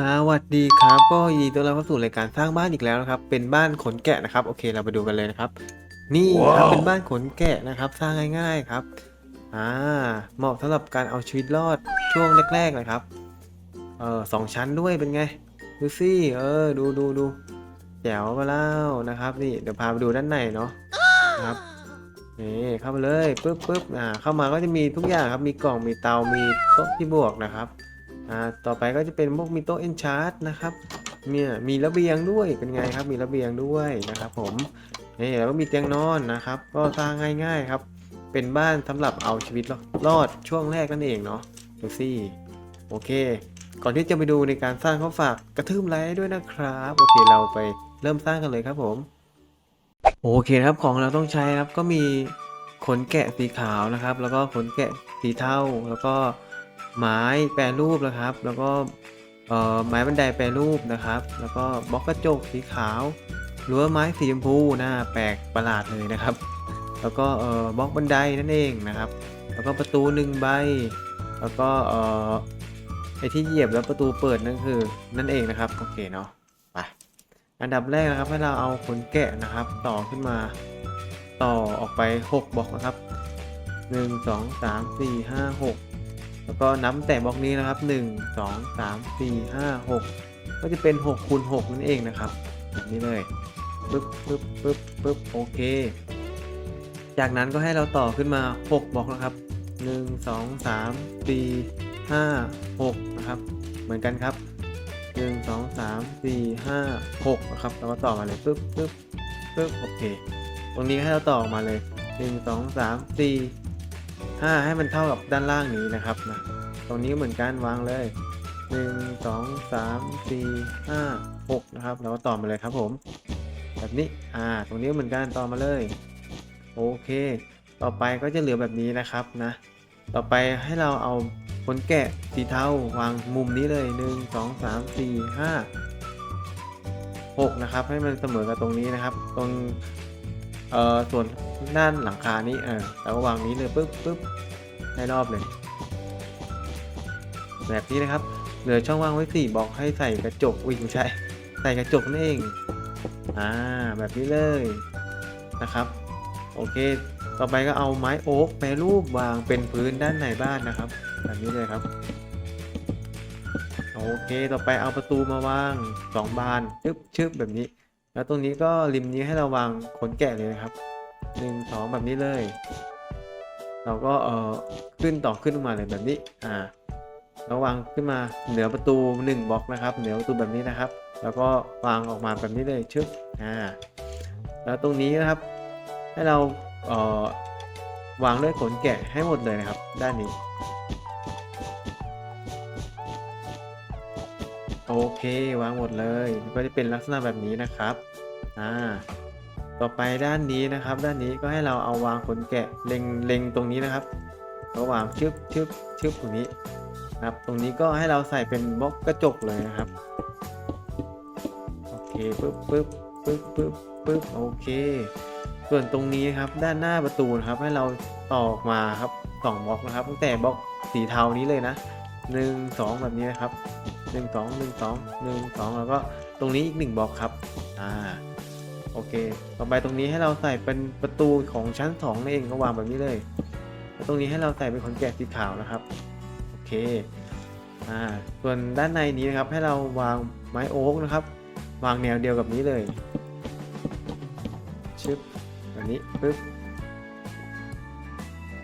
สวัสดีครับก็ยินดีต้อนรับเข้าสู่รายการสร้างบ้านอีกแล้วนะครับ เป็นบ้านขนแกะนะครับ โอเคเราไปดูกันเลยนะครับ นี่ครับว้าวเป็นบ้านขนแกะนะครับ สร้างง่ายๆครับอ่าเหมาะสำหรับการเอาชีวิตรอดช่วงแรกๆเลยครับเออสองชั้นด้วยเป็นไง ดูสิเออ ดูดูดูแจ๋วมาแล้วนะครับ นี่เดี๋ยวพาไปดูด้านในเนาะนะครับนี่เข้ามาเลยปึ๊บปึ๊บอ่าเข้ามาก็จะมีทุกอย่างครับ มีกล่องมีเตามีโต๊ะที่บวกนะครับ อ่าต่อไปก็จะเป็นพวกมีโต๊ะเอนชาร์ตนะครับเนี่ยมีระเบียงด้วยเป็นไงครับ มีระเบียงด้วยนะครับ ผมนี่แล้วก็มีเตียงนอนนะครับ ก็สร้างง่าย ๆครับ เป็นบ้านสำหรับเอาชีวิตรอดช่วงแรกนั่นเองเนาะดูสิโอเค ก่อนที่จะไปดูในการสร้างเขาฝากกระทืบไลค์ด้วยนะครับ โอเคเราไปเริ่มสร้างกันเลยครับผมโอเคครับของเราต้องใช้ครับก็มีขนแกะสีขาวนะครับ แล้วก็ขนแกะสีเทาแล้วก็ ไม้แปรรูปนะครับ แล้วก็ไม้บันไดแปรรูปนะครับ แล้วก็บล็อกกระจกสีขาวรั้วไม้สีชมพูน้าแปลกประหลาดเลยนะครับ แล้วก็บล็อกบันไดนั่นเองนะครับ แล้วก็ประตูหนึ่งใบ แล้วก็ไอที่เหยียบแล้วประตูเปิดนั่นคือนั่นเองนะครับโอเคเนาะไปอันดับแรกนะครับให้เราเอาขนแกะนะครับ ต่อขึ้นมาต่อออกไป 6บล็อกนะครับ 1 2 3 4 5 6 แล้วก็นับแต่บล็อกนี้นะครับ 1 2 3 4 5 6 ก็จะเป็น6คูณ6นั่นเองนะครับแบบนี้เลยปึ๊บปึ๊บปึ๊บปึ๊บโอเค จากนั้นก็ให้เราต่อขึ้นมา 6บล็อกนะครับ 1 2 3 4 5 6 นะครับ เหมือนกันครับ 1 2 3 4 5 6 นะครับแล้วก็ต่อมาเลยปึ๊บปึ๊บปึ๊บโอเค ตรงนี้ให้เราต่อออกมาเลย 1 2 3 4 5ให้มันเท่ากับด้านล่างนี้นะครับนะตรงนี้เหมือนกันวางเลย 1 2 3 4 5 6 นะครับ แล้วก็ต่อมาเลยครับผม แบบนี้อ่าตรงนี้เหมือนกันต่อมาเลย โอเค ต่อไปก็จะเหลือแบบนี้นะครับนะ ต่อไปให้เราเอาขนแกะสีเทาวางมุมนี้เลย 1 2 3 4 5 6 นะครับ ให้มันเสมอกับตรงนี้นะครับ ตรง เอ่อส่วนด้านหลังคานี้เออแล้วก็วางนี้เลยปึ๊บปึ๊บให้รอบเลย แบบนี้นะครับ เหลือช่องว่างไว้4บล็อกให้ใส่กระจกอุ้ยไม่ใช่ ใส่กระจกนั่นเอง อ่า แบบนี้เลยนะครับ โอเค ต่อไปก็เอาไม้โอ๊กแปรรูปวางเป็นพื้นด้านในบ้านนะครับ แบบนี้เลยครับ โอเค ต่อไปเอาประตูมาวางสองบานชึบชึบแบบนี้ แล้วตรงนี้ก็ริมนี้ให้เราวางขนแกะเลยนะครับหนึ่งสองแบบนี้เลย เราก็เอ่อขึ้นต่อขึ้นลงมาเลยแบบนี้อ่าแล้วางขึ้นมาเหนือประตู1บล็อกนะครับ เหนือประตูแบบนี้นะครับ แล้วก็วางออกมาแบบนี้เลยชึบอ่าแล้วตรงนี้นะครับ ให้เราเอ่อวางด้วยขนแกะให้หมดเลยนะครับ ด้านนี้ โอเควางหมดเลยก็จะเป็นลักษณะแบบนี้นะครับอ่าต่อไปด้านนี้นะครับ ด้านนี้ก็ให้เราเอาวางขนแกะเล็งเล็งตรงนี้นะครับก็วางชึบชึบชึบตรงนี้ครับตรงนี้ก็ให้เราใส่เป็นบล็อกกระจกเลยนะครับโอเคปึ๊บปึ๊บปึ๊บปึ๊บปึ๊บโอเค ส่วนตรงนี้ครับด้านหน้าประตูนะครับให้เราต่อออกมาครับสองบล็อกนะครับตั้งแต่บล็อกสีเทานี้เลยนะหนึ่งสองแบบนี้นะครับ หนึ่งสองหนึ่งสองหนึ่งสองแล้วก็ตรงนี้อีกหนึ่งบล็อกครับอ่าโอเค ต่อไปตรงนี้ให้เราใส่เป็นประตูของชั้นสองนั่นเองก็วางแบบนี้เลยแล้วตรงนี้ให้เราใส่เป็นขนแกะสีขาวนะครับโอเคอ่าส่วนด้านในนี้นะครับให้เราวางไม้โอ๊กนะครับ วางแนวเดียวกับนี้เลยชึบแบบนี้ปึ๊บ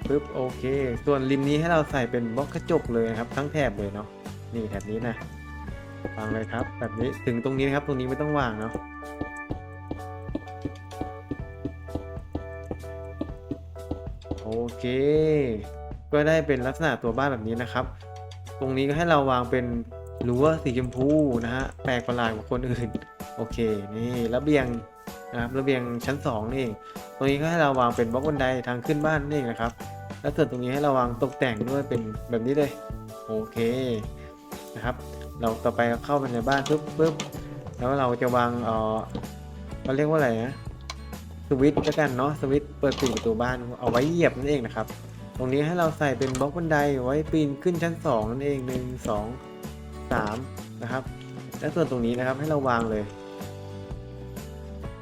ปึ๊บโอเค ส่วนริมนี้ให้เราใส่เป็นบล็อกกระจกเลยนะครับทั้งแถบเลยเนาะ นี่แถบนี้นะวางเลยครับแบบนี้ถึงตรงนี้นะครับตรงนี้ไม่ต้องวางเนาะโอเค ก็ได้เป็นลักษณะตัวบ้านแบบนี้นะครับ ตรงนี้ก็ให้เราวางเป็นรั้วสีชมพูนะฮะแปลกประหลาดกว่าคนอื่นโอเคนี่ระเบียงนะครับระเบียงชั้น2นี่เองตรงนี้ก็ให้เราวางเป็นบล็อกบันไดทางขึ้นบ้านนี่เองนะครับ แล้วส่วนตรงนี้ให้เราวางตกแต่งด้วยเป็นแบบนี้เลยโอเค นะครับ เราต่อไปเข้าไปในบ้านปุ๊บปุ๊บแล้วเราจะวางเออเขาเรียกว่าอะไรนะสวิตช์แล้วกันเนาะสวิตช์เปิดปิดประตูบ้านเอาไว้เหยียบนั่นเองนะครับ ตรงนี้ให้เราใส่เป็นบล็อกบันไดไว้ปีนขึ้นชั้น 2 นั่นเองหนึ่งสองสามนะครับ และส่วนตรงนี้นะครับให้เราวางเลย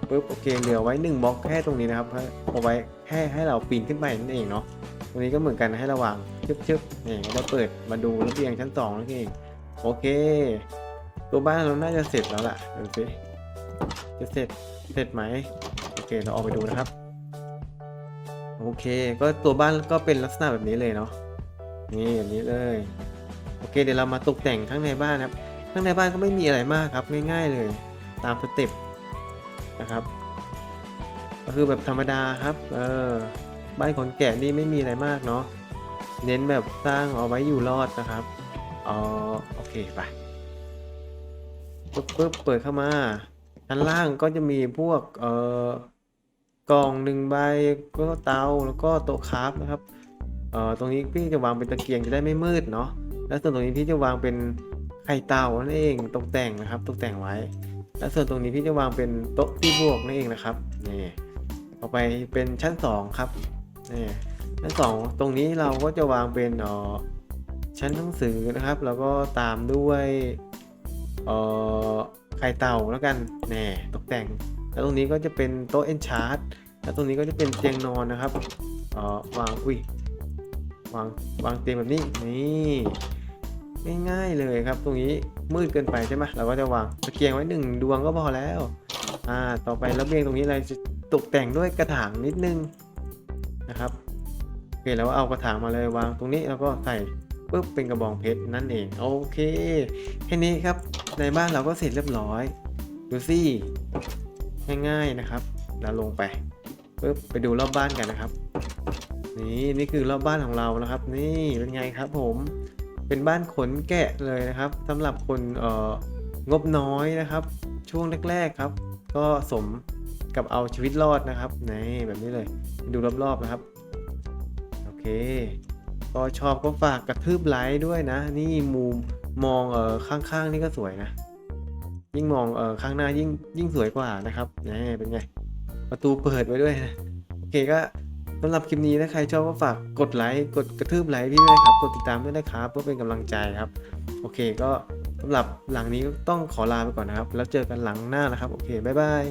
ปุ๊บโอเคเหลือไว้หนึ่งบล็อกแค่ตรงนี้นะครับเอาไว้แค่ให้เราปีนขึ้นไปนั่นเองเนาะตรงนี้ก็เหมือนกันให้เราวางชึบๆนี่ก็จะเปิดมาดูระเบียงชั้นสองนั่นเอง โอเค ตัวบ้านเราน่าจะเสร็จแล้วล่ะดูสิจะเสร็จเสร็จไหมโอเคเราออกไปดูนะครับ โอเค ก็ตัวบ้านก็เป็นลักษณะแบบนี้เลยเนาะนี่แบบนี้เลยโอเคเดี๋ยวเรามาตกแต่งข้างในบ้านครับ ข้างในบ้านก็ไม่มีอะไรมากครับง่ายๆเลย ตามสเต็ปนะครับก็คือแบบธรรมดาครับเออบ้านคนแก่นี่ไม่มีอะไรมากเนาะเน้นแบบสร้างเอาไว้อยู่รอดนะครับ อ๋อโอเคไปปึ๊บปึ๊บเปิดเข้ามาด้านล่างก็จะมีพวกเอ่อกล่องหนึ่งใบก็เตาแล้วก็โต๊ะคราฟนะครับเอ่อตรงนี้พี่จะวางเป็นตะเกียงจะได้ไม่มืดเนาะแล้วส่วนตรงนี้พี่จะวางเป็นไข่เตานั่นเองตกแต่งนะครับตกแต่งไว้ แล้วส่วนตรงนี้พี่จะวางเป็นโต๊ะที่บวกนั่นเองนะครับนี่ต่อไปเป็นชั้นสองครับนี่ชั้นสองตรงนี้เราก็จะวางเป็นเอ่อ ชั้นหนังสือนะครับ แล้วก็ตามด้วยเอ่อไข่เต่าแล้วกันแน่ตกแต่ง แล้วตรงนี้ก็จะเป็นโต๊ะเอนชาร์ตแล้วตรงนี้ก็จะเป็นเตียงนอนนะครับเอ่อวางอุ้ยวางวางเตียงแบบนี้นี่ง่ายๆเลยครับ ตรงนี้มืดเกินไปใช่ไหมเราก็จะวางตะเกียงไว้หนึ่งดวงก็พอแล้วอ่าต่อไประเบียงตรงนี้เราจะตกแต่งด้วยกระถางนิดนึงนะครับโอเคแล้วเอากระถางมาเลยวางตรงนี้แล้วก็ใส่ ปุ๊บเป็นกระบองเพชรนั่นเอง โอเค แค่นี้ครับ ในบ้านเราก็เสร็จเรียบร้อย ดูสิง่ายๆนะครับเราลงไปปุ๊บไปดูรอบบ้านกันนะครับ นี่นี่คือรอบบ้านของเรานะครับ นี่เป็นไงครับผมเป็นบ้านขนแกะเลยนะครับสำหรับคนเอ่องบน้อยนะครับ ช่วงแรกๆครับ ก็สมกับเอาชีวิตรอดนะครับนี่แบบนี้เลยดูรอบๆนะครับ โอเค ก็ชอบก็ฝากกระทืบไลค์ด้วยนะ นี่มุมมองเออข้างๆนี่ก็สวยนะ ยิ่งมองเออข้างหน้ายิ่งยิ่งสวยกว่านะครับนี่เป็นไง ประตูเปิดไว้ด้วยนะโอเคก็สำหรับคลิปนี้ถ้าใครชอบก็ฝากกดไลค์กดกระทืบไลค์พี่ด้วยครับ กดติดตามด้วยนะครับเพื่อเป็นกำลังใจครับ โอเคก็สำหรับหลังนี้ต้องขอลาไปก่อนนะครับ แล้วเจอกันหลังหน้านะครับ โอเคบ๊ายบาย